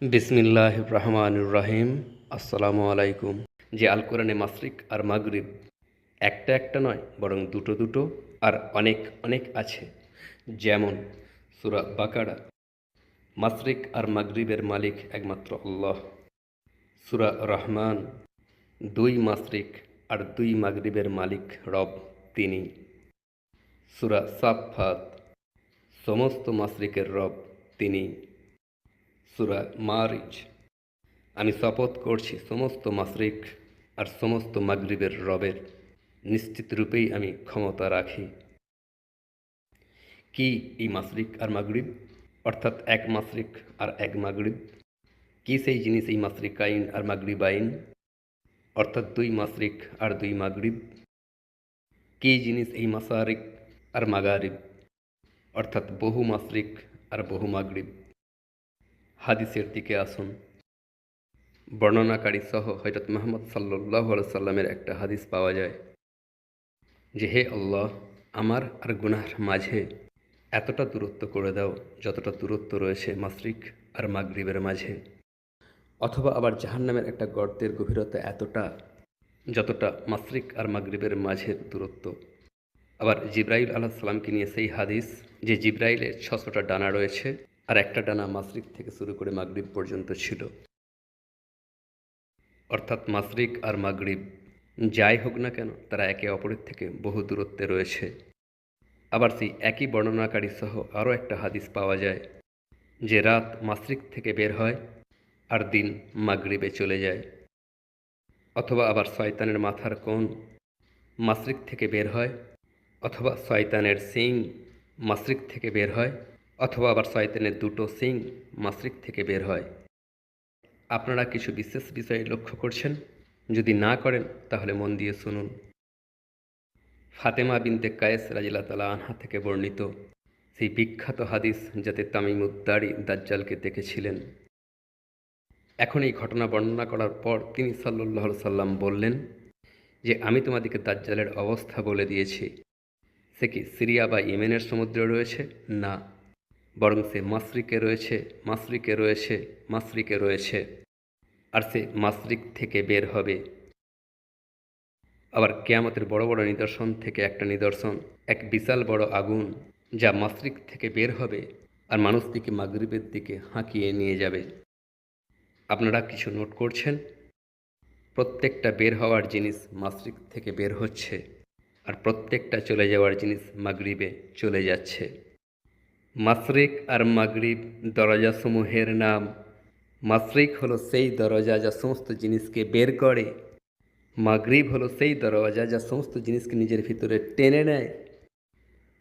বিসমিল্লাহ রহমানুর রাহিম। আসসালামু আলাইকুম। যে আল কোরআনে মাসরিক আর মাগরিব একটা একটা নয়, বরং দুটো দুটো আর অনেক অনেক আছে। যেমন সুরা বাকারা মাসরিক আর মাগরিবের মালিক একমাত্র আল্লাহ। সুরা রহমান, দুই মাসরিক আর দুই মাগরিবের মালিক রব তিনি। সুরা সাফাত সমস্ত মাসরিকের রব তিনি। সুরা মারিজ আমি শপথ করছি সমস্ত মাসরিক আর সমস্ত মাগরিবের রবের। নিশ্চিত রূপেই আমি ক্ষমতা রাখি। কি এই মাসরিক আর মাগরিব? অর্থাৎ এক মাসরিক আর এক মাগরিব। কি সেই জিনিস এই মাসরিক আইন আর মাগরিব আইন? অর্থাৎ দুই মাসরিক আর দুই মাগরিব। কি জিনিস এই মাসারিক আর মাগারিব? অর্থাৎ বহু মাসরিক আর বহু মাগরিব। হাদিসের দিকে আসুন। বর্ণনাকারী সহ হজরত মোহাম্মদ সাল্লাহ সাল্লামের একটা হাদিস পাওয়া যায় যে, হে আল্লাহ, আমার আর গুনার মাঝে এতটা দূরত্ব করে দাও যতটা দূরত্ব রয়েছে মাসরিক আর মাগরিবের মাঝে। অথবা আবার জাহান্নামের একটা গর্তের গভীরতা এতটা যতটা মাসরিক আর মাগরিবের মাঝের দূরত্ব। আবার জিব্রাইল আলাহ সাল্লামকে নিয়ে সেই হাদিস যে, জিব্রাইলের ছশোটা ডানা রয়েছে আর একটা ডানা মাসরিক থেকে শুরু করে মাগরিব পর্যন্ত ছিল। অর্থাৎ মাসরিক আর মাগরিব যাই হোক না কেন, তারা একে অপরের থেকে বহু দূরত্বে রয়েছে। আবার সেই একই বর্ণনাকারী সহ আরও একটা হাদিস পাওয়া যায়, যে রাত মাসরিক থেকে বের হয় আর দিন মাগরিবে চলে যায়। অথবা আবার শয়তানের মাথার কোণ মাসরিক থেকে বের হয়, অথবা শয়তানের সিং মাসরিক থেকে বের হয় অথবা আবার শয়তানের দুটো সিং মাসরিক থেকে বের হয়। আপনারা কিছু বিশেষ বিষয় লক্ষ্য করছেন? যদি না করেন, তাহলে মন দিয়ে শুনুন। ফাতেমা বিনতে কায়েস রাজিলা তালা আনহা থেকে বর্ণিত সেই বিখ্যাত হাদিস যাতে তামিমুদ্দারি দাজ্জালকে দেখেছিলেন। এখন এই ঘটনা বর্ণনা করার পর তিনি সাল্লাহ সাল্লাম বললেন যে, আমি তোমাদেরকে দাজ্জালের অবস্থা বলে দিয়েছি। সে কি সিরিয়া বা ইয়েমেনের সমুদ্রে রয়েছে? না। বরং সে মাসরিকে রয়েছে মাসরিকে রয়েছে মাসরিকে রয়েছে। আর সে মাসরিক থেকে বের হবে। আবার কেয়ামতের বড় বড় নিদর্শন থেকে একটা নিদর্শন, এক বিশাল বড় আগুন, যা মাসরিক থেকে বের হবে আর মানুষটিকে মাগরিবের দিকে হাঁকিয়ে নিয়ে যাবে। আপনারা কিছু নোট করছেন? প্রত্যেকটা বের হওয়ার জিনিস মাসরিক থেকে বের হচ্ছে, আর প্রত্যেকটা চলে যাওয়ার জিনিস মাগরিবে চলে যাচ্ছে। মাসরিক আর মাগরিব দরজাসমূহের নাম। মাসরিক হলো সেই দরজা যা সমস্ত জিনিসকে বের করে। মাগরিব হলো সেই দরজা যা সমস্ত জিনিসকে নিজের ভিতরে টেনে নেয়।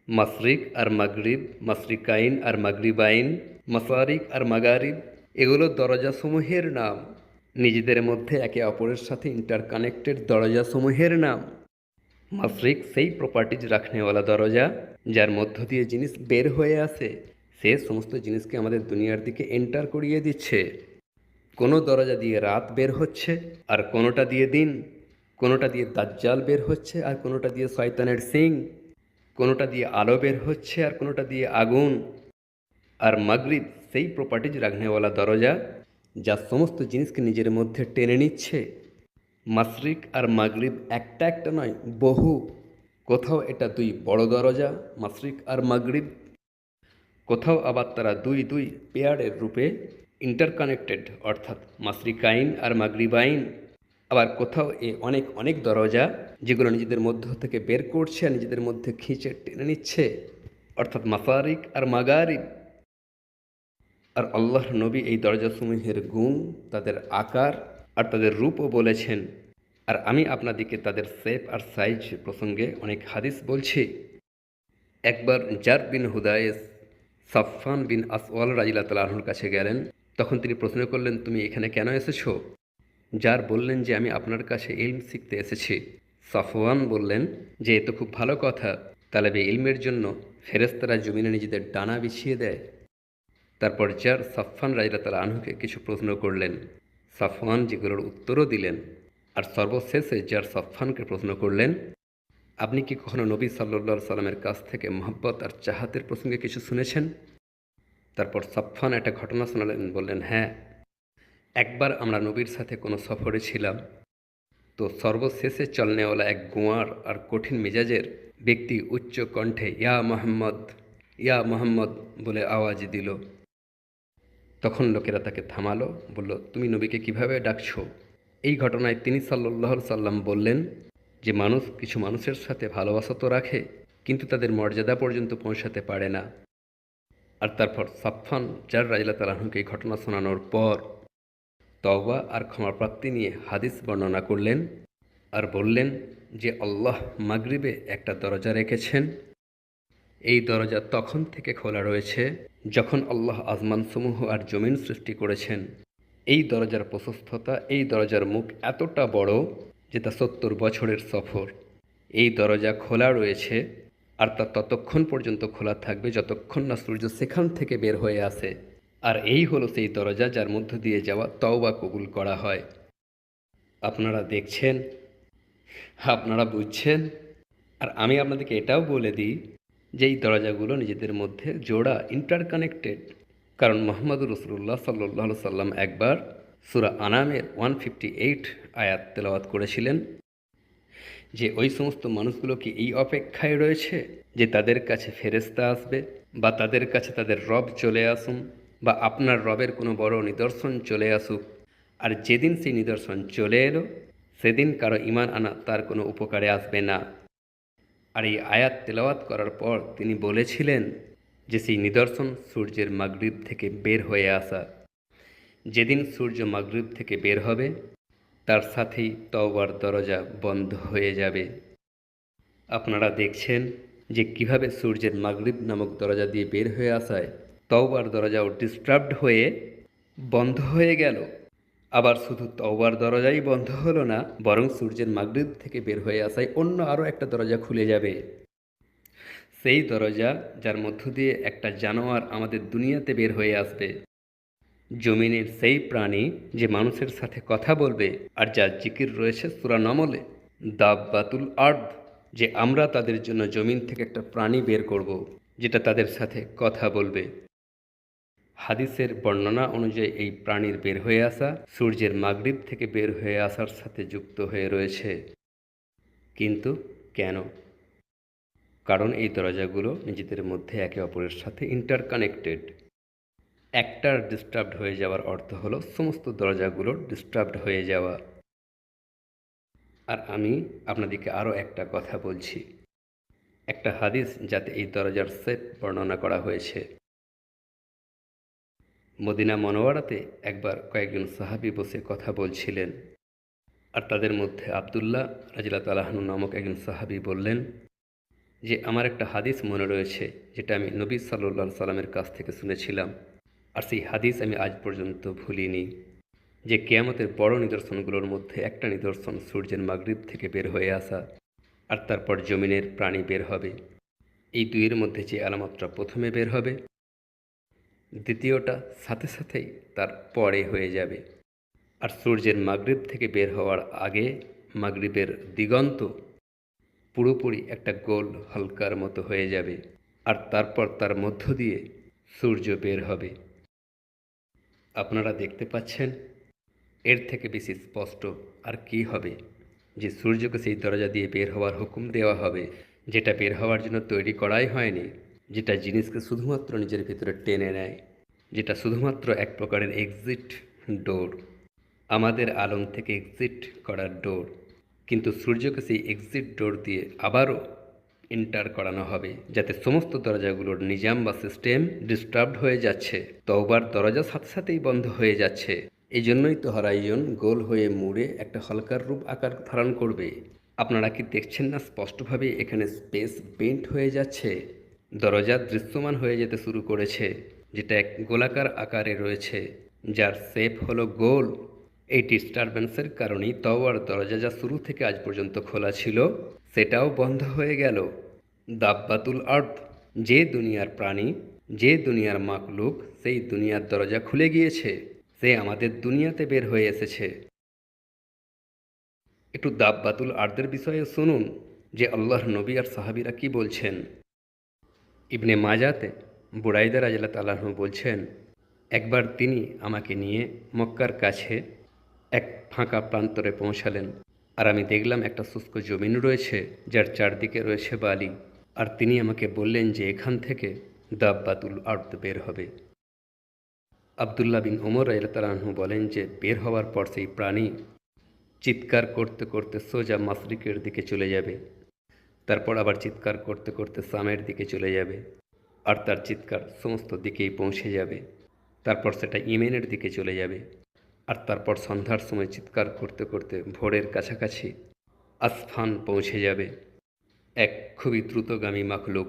মাসরিক আর মাগরিব মাসরিকাইন আর মাগরিবাইন মাসারিক আর মাগারিব, এগুলো দরজাসমূহের নাম। নিজেদের মধ্যে একে অপরের সাথে ইন্টারকানেক্টেড দরজাসমূহের নাম। মাসরিক সেই প্রপার্টিজ রাখনেওয়ালা দরজা, যার মধ্য দিয়ে জিনিস বের হয়ে আসে, সে সমস্ত জিনিসকে আমাদের দুনিয়ার দিকে এন্টার করিয়ে দিচ্ছে। কোনো দরজা দিয়ে রাত বের হচ্ছে, আর কোনোটা দিয়ে দিন, কোনোটা দিয়ে দাজ্জাল বের হচ্ছে, আর কোনোটা দিয়ে শয়তানের সিং, কোনোটা দিয়ে আলো বের হচ্ছে, আর কোনোটা দিয়ে আগুন। আর মাগরিব সেই প্রপার্টিজ রাখনেওয়ালা দরজা, যা সমস্ত জিনিসকে নিজের মধ্যে টেনে নিচ্ছে মাসরিক আর মাগরিব একটা একটা নয়, বহু। কোথাও এটা দুই বড় দরজা, মাসরিক আর মাগরিব। কোথাও আবার তারা দুই দুই পেয়ারের রূপে ইন্টারকানেক্টেড অর্থাৎ মাসরিক আইন আর মাগরিব আইন। আবার কোথাও এ অনেক অনেক দরজা, যেগুলো নিজেদের মধ্য থেকে বের করছে আর নিজেদের মধ্যে খিঁচে টেনে নিচ্ছে, অর্থাৎ মাসারিক আর মাগারিব। আর আল্লাহর নবী এই দরজাসমূহের গুণ, তাদের আকার আর তাদের রূপও বলেছেন। আর আমি আপনাদেরকে তাদের শেপ আর সাইজ প্রসঙ্গে অনেক হাদিস বলছি। একবার জার বিন হুদায়েস সাফান বিন আসওয়াল রাজিল্লা তালাহুর কাছে গেলেন, তখন তিনি প্রশ্ন করলেন, তুমি এখানে কেন এসেছ? যার বললেন যে, আমি আপনার কাছে ইলম শিখতে এসেছি। সাফওয়ান বললেন, যে, এ তো খুব ভালো কথা। তালেবে ইলমের জন্য ফেরেস্তারা জমিনে নিজেদের ডানা বিছিয়ে দেয়। তারপর যার সাফান রাজিল্লা তালা আনহুকে কিছু প্রশ্ন করলেন। সাফওয়ান যেগুলোর উত্তরও দিলেন আর সর্বশেষে যার সাফানকে প্রশ্ন করলেন, আপনি কি কখনো নবী সাল্লা সাল্লামের কাছ থেকে মোহব্বত আর চাহাতের প্রসঙ্গে কিছু শুনেছেন? তারপর সাফান একটা ঘটনা শোনালেন, বললেন হ্যাঁ একবার আমরা নবীর সাথে কোনো সফরে ছিলাম, তো সর্বশেষে চলনেওয়ালা এক গোয়ার আর কঠিন মেজাজের ব্যক্তি উচ্চ কণ্ঠে, ইয়া মোহাম্মদ ইয়া মোহাম্মদ বলে আওয়াজ দিল। তখন লোকেরা তাকে থামালো, বলল, তুমি নবীকে কীভাবে ডাকছো? এই ঘটনায় তিনি সাল্লাহ সাল্লাম বললেন, যে মানুষ, কিছু মানুষের সাথে ভালোবাসা তো রাখে, কিন্তু তাদের মর্যাদা পর্যন্ত পৌঁছাতে পারে না। আর তারপর সাফান যার রাজিলা তালাহুকে এই ঘটনা শোনানোর পর তওবা আর ক্ষমাপ্রাপ্তি নিয়ে হাদিস বর্ণনা করলেন আর বললেন যে আল্লাহ মাগরিবে একটা দরজা রেখেছেন। এই দরজা তখন থেকে খোলা রয়েছে, যখন আল্লাহ আসমানসমূহ আর জমিন সৃষ্টি করেছেন। এই দরজার প্রশস্ততা, এই দরজার মুখ এতটা বড় যে তা সত্তর বছরের সফর। এই দরজা খোলা রয়েছে আর তা ততক্ষণ পর্যন্ত খোলা থাকবে যতক্ষণ না সূর্য সেখান থেকে বের হয়ে আসে। আর এই হলো সেই দরজা যার মধ্য দিয়ে যাওয়া তওবা কবুল করা হয়। আপনারা দেখছেন, আপনারা বুঝছেন, আর আমি আপনাদেরকে এটাও বলে দিই যে এই দরজাগুলো নিজেদের মধ্যে জোড়া ইন্টারকানেক্টেড কারণ মোহাম্মদুর রসুল্লাহ সাল্লাহ সাল্লাম একবার সুরা আনামের ওয়ান ফিফটি এইট আয়াত তেলাওয়াত করেছিলেন যে ওই সমস্ত মানুষগুলো কি এই অপেক্ষায় রয়েছে যে তাদের কাছে ফেরেস্তা আসবে বা তাদের কাছে তাদের রব চলে আসুন বা আপনার রবের কোনো বড় নিদর্শন চলে আসুক? আর যেদিন সেই নিদর্শন চলে এলো, সেদিন কারও ইমান আনা তার কোনো উপকারে আসবে না। আর এই আয়াত তেলাওয়াত করার পর তিনি বলেছিলেন যে সেই নিদর্শন সূর্যের মাগরিব থেকে বের হয়ে আসা। যেদিন সূর্য মাগরিব থেকে বের হবে, তার সাথেই তওবার দরজা বন্ধ হয়ে যাবে। আপনারা দেখছেন যে কীভাবে সূর্যের মাগরিব নামক দরজা দিয়ে বের হয়ে আসায়, তওবার দরজাও ডিস্টার্বড হয়ে বন্ধ হয়ে গেল। আবার শুধু তওবার দরজাই বন্ধ হলো না, বরং সূর্যের মাগরিব থেকে বের হয়ে আসায় অন্য আরও একটা দরজা খুলে যাবে। সেই দরজা, যার মধ্য দিয়ে একটা জানোয়ার আমাদের দুনিয়াতে বের হয়ে আসবে। জমিনের সেই প্রাণী যে মানুষের সাথে কথা বলবে আর যার জিকির রয়েছে সুরা নমলে, দাব্বাতুল আর্দ, যে আমরা তাদের জন্য জমিন থেকে একটা প্রাণী বের করব, যেটা তাদের সাথে কথা বলবে। হাদিসের বর্ণনা অনুযায়ী এই প্রাণীর বের হয়ে আসা সূর্যের মাগরিব থেকে বের হয়ে আসার সাথে যুক্ত হয়ে রয়েছে। কিন্তু কেন? কারণ এই দরজাগুলো নিজেদের মধ্যে একে অপরের সাথে ইন্টারকানেক্টেড একটার ডিস্টার্বড হয়ে যাওয়ার অর্থ হলো সমস্ত দরজাগুলোর ডিস্টার্বড হয়ে যাওয়া। আর আমি আপনাদেরকে আরও একটা কথা বলছি। একটা হাদিস যাতে এই দরজার সেট বর্ণনা করা হয়েছে। মদিনা মনোয়ারাতে একবার কয়েকজন সাহাবি বসে কথা বলছিলেন। আর তাদের মধ্যে আবদুল্লাহ রাজিলা তালাহানু নামক একজন সাহাবি বললেন যে, আমার একটা হাদিস মনে রয়েছে যেটা আমি নবী সাল্লা সাল্লামের কাছ থেকে শুনেছিলাম। আর সেই হাদিস আমি আজ পর্যন্ত ভুলিনি যে, কেয়ামতের বড় নিদর্শনগুলোর মধ্যে একটা নিদর্শন সূর্যের মাগরিব থেকে বের হয়ে আসা আর তারপর জমিনের প্রাণী বের হবে। এই দুইয়ের মধ্যে যে আলামতটা প্রথমে বের হবে দ্বিতীয়টা সাথে সাথেই তার পরে হয়ে যাবে। আর সূর্যের মাগরিব থেকে বের হওয়ার আগে মাগরিবের দিগন্ত পুরোপুরি একটা গোল হালকার মতো হয়ে যাবে আর তারপর তার মধ্য দিয়ে সূর্য বের হবে। আপনারা দেখতে পাচ্ছেন, এর থেকে বেশি স্পষ্ট আর কি হবে যে সূর্যকে সেই দরজা দিয়ে বের হওয়ার হুকুম দেওয়া হবে, যেটা বের হওয়ার জন্য তৈরি করাই হয়নি। যেটা জিনিসকে শুধুমাত্র নিজের ভিতরে টেনে নেয়, যেটা শুধুমাত্র এক প্রকারের এক্সিট ডোর আমাদের আলম থেকে এক্সিট করার ডোর কিন্তু সূর্যকে সেই এক্সিট ডোর দিয়ে আবারও এন্টার করানো হবে, যাতে সমস্ত দরজাগুলোর নিজাম বা সিস্টেম ডিস্টার্বড হয়ে যাচ্ছে, তওবার দরজা সাথে সাথেই বন্ধ হয়ে যাচ্ছে। এই জন্যই তো হরাইজন গোল হয়ে মুড়ে একটা হালকার রূপ আকার ধারণ করবে। আপনারা কি দেখছেন না স্পষ্টভাবে এখানে স্পেস বেন্ট হয়ে যাচ্ছে? দরজা দৃশ্যমান হয়ে যেতে শুরু করেছে, যেটা এক গোলাকার আকারে রয়েছে, যার শেপ হলো গোল। এই ডিস্টারবেন্সের কারণেই তওয়ার দরজা যা শুরু থেকে আজ পর্যন্ত খোলা ছিল, সেটাও বন্ধ হয়ে গেল। দাব্বাতুল আর্থ যে দুনিয়ার প্রাণী, যে দুনিয়ার মাকলুক, সেই দুনিয়ার দরজা খুলে গিয়েছে, সে আমাদের দুনিয়াতে বের হয়ে এসেছে। একটু দাব্বাতুল আর্দের বিষয়ে শুনুন, যে আল্লাহর নবী আর সাহাবিরা কি বলছেন। ইবনে মাজাতে বুড়াইদা রাজিল্লা তাল্লাহ বলছেন, একবার তিনি আমাকে নিয়ে মক্কার কাছে এক ফাঁকা প্রান্তরে পৌঁছালেন আর আমি দেখলাম একটা শুষ্ক জমিন রয়েছে, যার চারদিকে রয়েছে বালি। আর তিনি আমাকে বললেন যে এখান থেকে দাব্বাতুল আর্দ বের হবে। আবদুল্লাহ বিন ওমর রাহু বলেন যে বের হওয়ার পর সেই প্রাণী চিৎকার করতে করতে সোজা মাসরিকের দিকে চলে যাবে। তারপর আবার চিৎকার করতে করতে সামের দিকে চলে যাবে। আর তার চিৎকার সমস্ত দিকেই পৌঁছে যাবে। তারপর সেটা ইমেনের দিকে চলে যাবে। আর তারপর সন্ধ্যার সময় চিৎকার করতে করতে ভোরের কাছাকাছি আসফান পৌঁছে যাবে। এক খুবই দ্রুতগামী মাখলুক।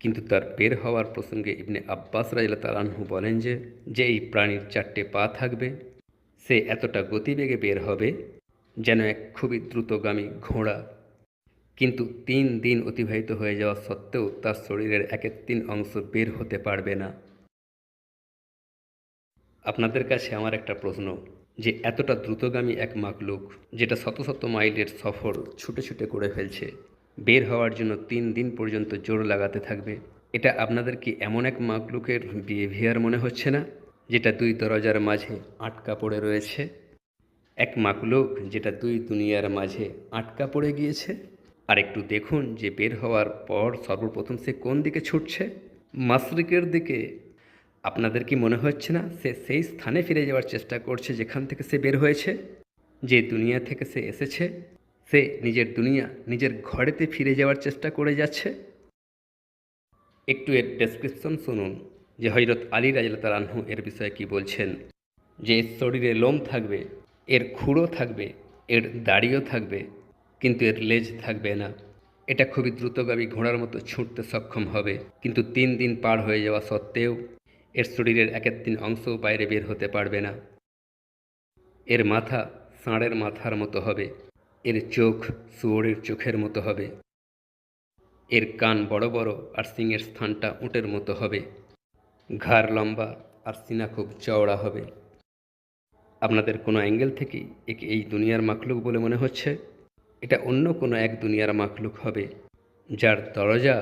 কিন্তু তার বের হওয়ার প্রসঙ্গে ইবনে আব্বাস রাজিল্লা তালাহু বলেন যে যে এই প্রাণীর চারটে পা থাকবে, সে এতটা গতিবেগে বের হবে যেন এক খুবই দ্রুতগামী ঘোড়া কিন্তু তিন দিন অতিবাহিত হয়ে যাওয়া সত্ত্বেও তার শরীরের একের তিন অংশ বের হতে পারবে না। আপনাদের কাছে আমার একটা প্রশ্ন, যে এতটা দ্রুতগামী এক মাকলুক যেটা শত শত মাইলের সফর ছুটে ছুটে করে ফেলছে, বের হওয়ার জন্য তিন দিন পর্যন্ত জোর লাগাতে থাকবে, এটা আপনাদের কি এমন এক মাকলুকের বিহেভিয়ার মনে হচ্ছে না, যেটা দুই দরজার মাঝে আটকা পড়ে রয়েছে? এক মাকলুক যেটা দুই দুনিয়ার মাঝে আটকা পড়ে গিয়েছে? আর একটু দেখুন যে বের হওয়ার পর সর্বপ্রথম সে কোন দিকে ছুটছে? মাসরিকের দিকে। আপনাদের কি মনে হচ্ছে না? সে সেই স্থানে ফিরে যাওয়ার চেষ্টা করছে যেখান থেকে সে বের হয়েছে। যে দুনিয়া থেকে সে এসেছে, সে নিজের দুনিয়া নিজের ঘরেতে ফিরে যাওয়ার চেষ্টা করে যাচ্ছে। একটু এর ডেসক্রিপশন শুনুন যে হজরত আলী রাজু এর বিষয়ে কি বলছেন। যে শরীরে লোম থাকবে, এর খুঁড়ো থাকবে, এর দাড়িও থাকবে কিন্তু এর লেজ থাকবে না। এটা খুবই দ্রুতগামী ঘোড়ার মতো ছুটতে সক্ষম হবে, কিন্তু তিন দিন পার হয়ে যাওয়া সত্ত্বেও এর শরীরের একের তিন অংশও বাইরে বের হতে পারবে না। এর মাথা ষাঁড়ের মাথার মতো হবে, এর চোখ শুয়োরের চোখের মতো হবে, এর কান বড় বড় আর সিংয়ের স্থানটা উটের মতো হবে, ঘাড় লম্বা আর সিনা খুব চওড়া হবে। আপনাদের কোনো অ্যাঙ্গেল থেকেই একে এই দুনিয়ার মাখলুক বলে মনে হচ্ছে? এটা অন্য কোনো এক দুনিয়ার মাখলুক হবে, যার দরজা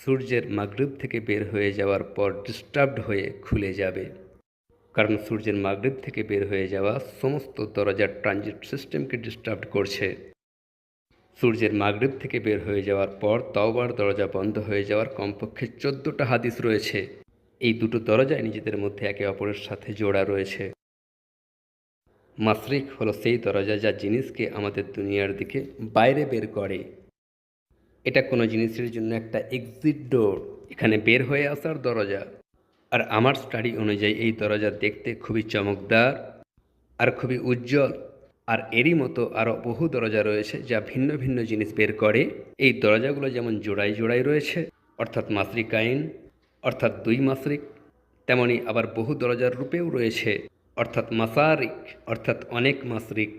সূর্যের মাগরিব থেকে বের হয়ে যাওয়ার পর ডিস্টার্বড হয়ে খুলে যাবে। কারণ সূর্যের মাগরিব থেকে বের হয়ে যাওয়া সমস্ত দরজার ট্রানজিট সিস্টেমকে ডিস্টার্ব করছে। সূর্যের মাগরিব থেকে বের হয়ে যাওয়ার পর তওবার দরজা বন্ধ হয়ে যাওয়ার কমপক্ষে চোদ্দোটা হাদিস রয়েছে। এই দুটো দরজায় নিজেদের মধ্যে একে অপরের সাথে জোড়া রয়েছে। মাসরিক হলো সেই দরজা যা জিনিসকে আমাদের দুনিয়ার দিকে বাইরে বের করে। এটা কোনো জিনিসের জন্য একটা এক্সিট ডোর এখানে বের হয়ে আসার দরজা। আর আমার স্টাডি অনুযায়ী এই দরজা দেখতে খুবই চমকদার আর খুবই উজ্জ্বল। আর এরই মতো আরও বহু দরজা রয়েছে যা ভিন্ন ভিন্ন জিনিস বের করে। এই দরজাগুলো যেমন জোড়াই জোড়াই রয়েছে, অর্থাৎ মাসরিক আইন, অর্থাৎ দুই মাসরিক, তেমনি আবার বহু দরজার রূপেও রয়েছে। অর্থাৎ মাসারিক, অর্থাৎ অনেক মাসরিক।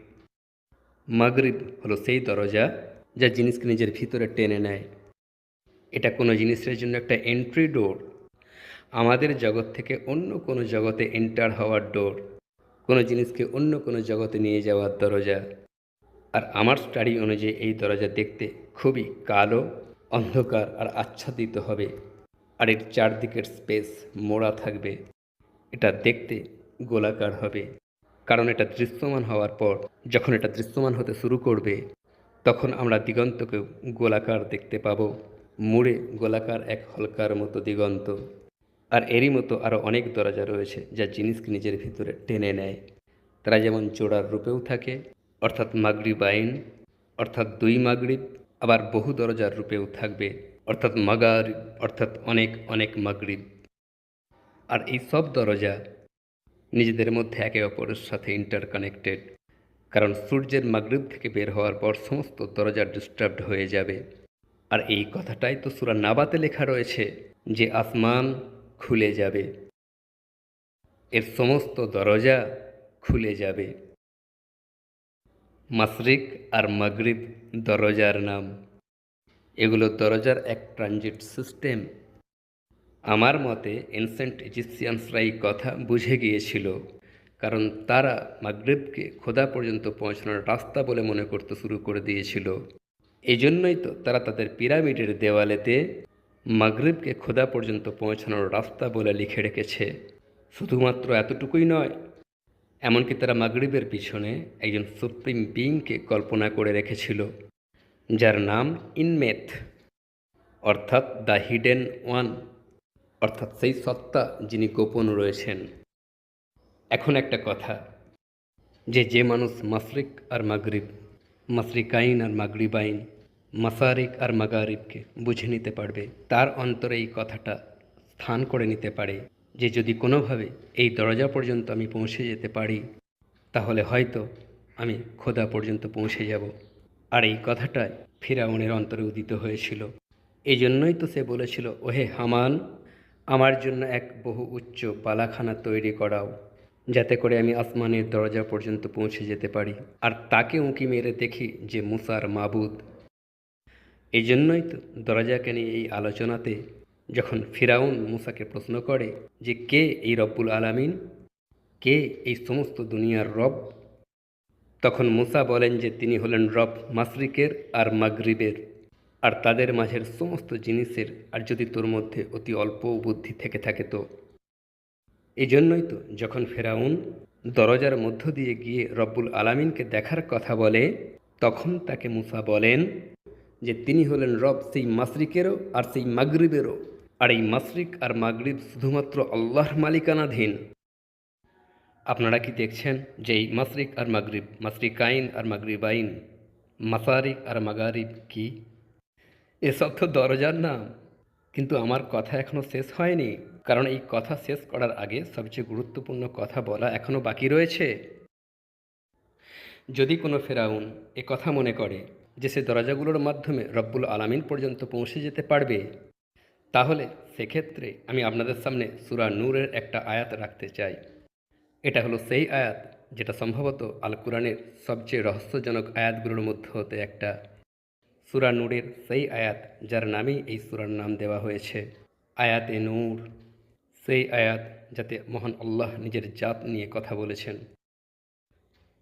মাগরিব হলো সেই দরজা যা জিনিসকে নিজের ভিতরে টেনে নেয়। এটা কোনো জিনিসের জন্য একটা এন্ট্রি ডোর আমাদের জগৎ থেকে অন্য কোনো জগতে এন্টার হওয়ার ডোর কোনো জিনিসকে অন্য কোনো জগতে নিয়ে যাওয়ার দরজা। আর আমার স্টাডি অনুযায়ী এই দরজা দেখতে খুবই কালো, অন্ধকার আর আচ্ছাদিত হবে। আর এর চারদিকের স্পেস মোড়া থাকবে। এটা দেখতে গোলাকার হবে। কারণ এটা দৃশ্যমান হওয়ার পর, যখন এটা দৃশ্যমান হতে শুরু করবে, তখন আমরা দিগন্তকে গোলাকার দেখতে পাবো। মুড়ে গোলাকার এক হলকার মতো দিগন্ত। আর এরই মতো আরও অনেক দরজা রয়েছে যা জিনিসকে নিজের ভিতরে টেনে নেয়। তারা যেমন জোড়ার রূপেও থাকে, অর্থাৎ মাগরিব আইন, অর্থাৎ দুই মাগরিব, আবার বহু দরজার রূপেও থাকবে, অর্থাৎ মাগার অর্থাৎ অনেক অনেক মাগরিব। আর এই সব দরজা নিজেদের মধ্যে একে অপরের সাথে ইন্টারকানেক্টেড কারণ সূর্যের মাগরিব থেকে বের হওয়ার পর সমস্ত দরজা ডিস্টার্বড হয়ে যাবে। আর এই কথাটাই তো সুরা নাবাতে লেখা রয়েছে যে আসমান খুলে যাবে। এর সমস্ত দরজা খুলে যাবে। মাসরিক আর মাগরিব দরজার নাম। এগুলো দরজার এক ট্রানজিট সিস্টেম আমার মতে এনসেন্ট ইজিপসিয়ানসরা এই কথা বুঝে গিয়েছিল, কারণ তারা মাগরিবকে খোদা পর্যন্ত পৌঁছানোর রাস্তা বলে মনে করতে শুরু করে দিয়েছিল। জন্যই তো তারা তাদের পিরামিডের দেওয়ালেতে মাগরিবকে খোদা পর্যন্ত পৌঁছানোর রাস্তা বলে লিখে রেখেছে। শুধুমাত্র এতটুকুই নয়, এমনকি তারা মাগরিবের পিছনে একজন সুপ্রিম বিংকে কল্পনা করে রেখেছিল, যার নাম ইনমেথ, অর্থাৎ দ্য হিডেন ওয়ান। অর্থাৎ সেই সত্তা যিনি গোপন রয়েছেন। এখন একটা কথা, যে যে মানুষ মাসরিক আর মাগরিব, মাসরিকাইন আর মাগরিবাইন, মাসারিক আর মাগারিবকে বুঝে নিতে পারবে, তার অন্তরে এই কথাটা স্থান করে নিতে পারে, যে যদি কোনোভাবে এই দরজা পর্যন্ত আমি পৌঁছে যেতে পারি, তাহলে হয়তো আমি খোদা পর্যন্ত পৌঁছে যাব। আর এই কথাটাই ফিরাউনের অন্তরে উদিত হয়েছিল। এই জন্যই তো সে বলেছিল, ওহে হামান আমার জন্য এক বহু উচ্চ পালাখানা তৈরি করাও, যাতে করে আমি আসমানের দরজা পর্যন্ত পৌঁছে যেতে পারি। আর তাকে উঁকি মেরে দেখি যে মুসার মাবুদ। এই জন্যই তো দরজাকে নিয়ে এই আলোচনাতে যখন ফিরাউন মুসাকে প্রশ্ন করে যে কে এই রব্বুল আলামিন? কে এই সমস্ত দুনিয়ার রব? তখন মুসা বলেন যে তিনি হলেন রব মাসরিকের আর মাগরিবের। আর তাদের মাঝের সমস্ত জিনিসের আর যদি তোর মধ্যে অতি অল্প বুদ্ধি থেকে থাকে তো? এই জন্যই তো যখন ফেরাউন দরজার মধ্য দিয়ে গিয়ে রব্বুল আলামিনকে দেখার কথা বলে, তখন তাকে মুসা বলেন যে তিনি হলেন রব সেই মাসরিকেরও আর সেই মাগরিবেরও। আর এই মাসরিক আর মাগরিব শুধুমাত্র আল্লাহর মালিকানাধীন। আপনারা কি দেখছেন যে এই মাসরিক আর মাগরিব, মাসরিকাইন আর মাগরিবাইন, মাসারিক আর মাগারিব কি? এসব তো দরজার নাম। কিন্তু আমার কথা এখনও শেষ হয়নি। কারণ এই কথা শেষ করার আগে সবচেয়ে গুরুত্বপূর্ণ কথা বলা এখনও বাকি রয়েছে। যদি কোনো ফেরাউন এ কথা মনে করে যে সে দরজাগুলোর মাধ্যমে রব্বুল আলামিন পর্যন্ত পৌঁছে যেতে পারবে, তাহলে সেক্ষেত্রে আমি আপনাদের সামনে সুরা নূরের একটা আয়াত রাখতে চাই। এটা হলো সেই আয়াত যেটা সম্ভবত আল কোরআনের সবচেয়ে রহস্যজনক আয়াতগুলোর মধ্যে হতে একটা। সুরা নূরের সেই আয়াত, যার নামেই এই সুরার নাম দেওয়া হয়েছে। আয়াতে নূর, সেই আয়াত যাতে মহান আল্লাহ নিজের জাত নিয়ে কথা বলেছেন।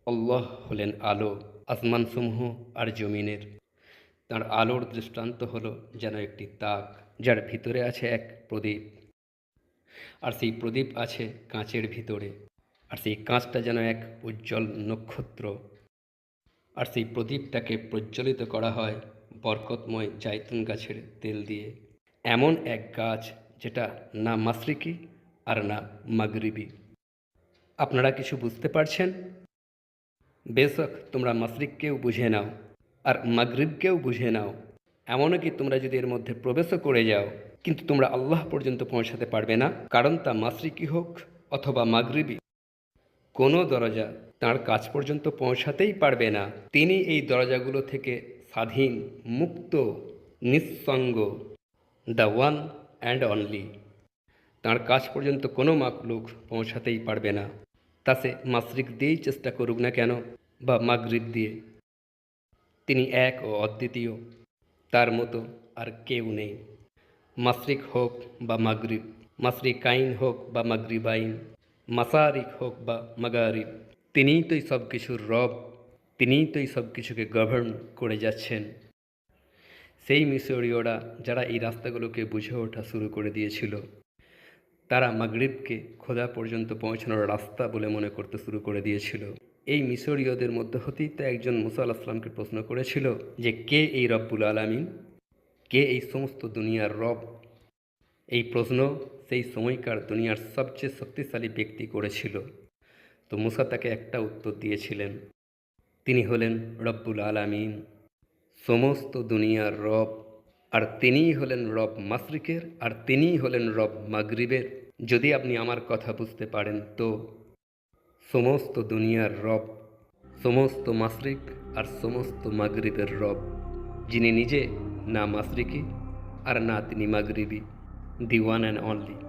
আল্লাহ হলেন আলো, আসমানসমূহ আর জমিনের। তার আলোর দৃষ্টান্ত হলো যেন একটি তাক, যার ভিতরে আছে এক প্রদীপ। আর সেই প্রদীপ আছে কাঁচের ভিতরে। আর সেই কাঁচটা যেন এক উজ্জ্বল নক্ষত্র। আর সেই প্রদীপটাকে প্রজ্বলিত করা হয় বরকতময় জাইতুন গাছের তেল দিয়ে। এমন এক গাছ যেটা না মাসরিকি আর না মাগরিবি। আপনারা কিছু বুঝতে পারছেন? বেশক তোমরা মাসরিককেও বুঝে নাও আর মাগরিবকেও বুঝে নাও। এমনকি তোমরা যদি এর মধ্যে প্রবেশও করে যাও, কিন্তু তোমরা আল্লাহ পর্যন্ত পৌঁছাতে পারবে না? কারণ তা মাসরিকি হোক অথবা মাগরিবি, কোনো দরজা তার কাজ পর্যন্ত পৌঁছাতেই পারবে না। তিনি এই দরজাগুলো থেকে স্বাধীন, মুক্ত, নিঃসঙ্গ দ্য ওয়ান অ্যান্ড অনলি তার কাজ পর্যন্ত কোনো মাকলুক পৌঁছাতেই পারবে না। তা সে মাসরিক দিয়েই চেষ্টা করুক না কেন বা মাগরিব দিয়ে। তিনি এক ও অদ্বিতীয়। তার মতো আর কেউ নেই। মাসরিক হোক বা মাগরিব, মাসরিক আইন হোক বা মাগরিব আইন, মাসারিক হোক বা মাগারিব, তিনিই তোই সব কিছুর রব। তিনিই তো এই সব কিছুকে গভর্ন করে যাচ্ছেন। সেই মিশরীয়রা যারা এই রাস্তাগুলোকে বুঝে ওঠা শুরু করে দিয়েছিল, তারা মাগরিবকে খোদা পর্যন্ত পৌঁছানোর রাস্তা বলে মনে করতে শুরু করে দিয়েছিল। এই মিশরীয়দের মধ্যে হতেই তো একজন মুসা আলাহিসামকে প্রশ্ন করেছিল যে, কে এই রব্বুল আলামিন? কে এই সমস্ত দুনিয়ার রব? এই প্রশ্ন সেই সময়কার দুনিয়ার সবচেয়ে শক্তিশালী ব্যক্তি করেছিল। তো মুসা তাকে একটা উত্তর দিয়েছিলেন তিনি হলেন রব্বুল আলামিন। সমস্ত দুনিয়ার রব, আর তিনিই হলেন রব মাসরিকের আর তিনিই হলেন রব মাগরিবের। যদি আপনি আমার কথা বুঝতে পারেন তো, সমস্ত দুনিয়ার রব, সমস্ত মাসরিক আর সমস্ত মাগরিবের রব, যিনি নিজে না মাসরিকি আর না তিনি মাগরিবি দি ওয়ান অ্যান্ড অনলি।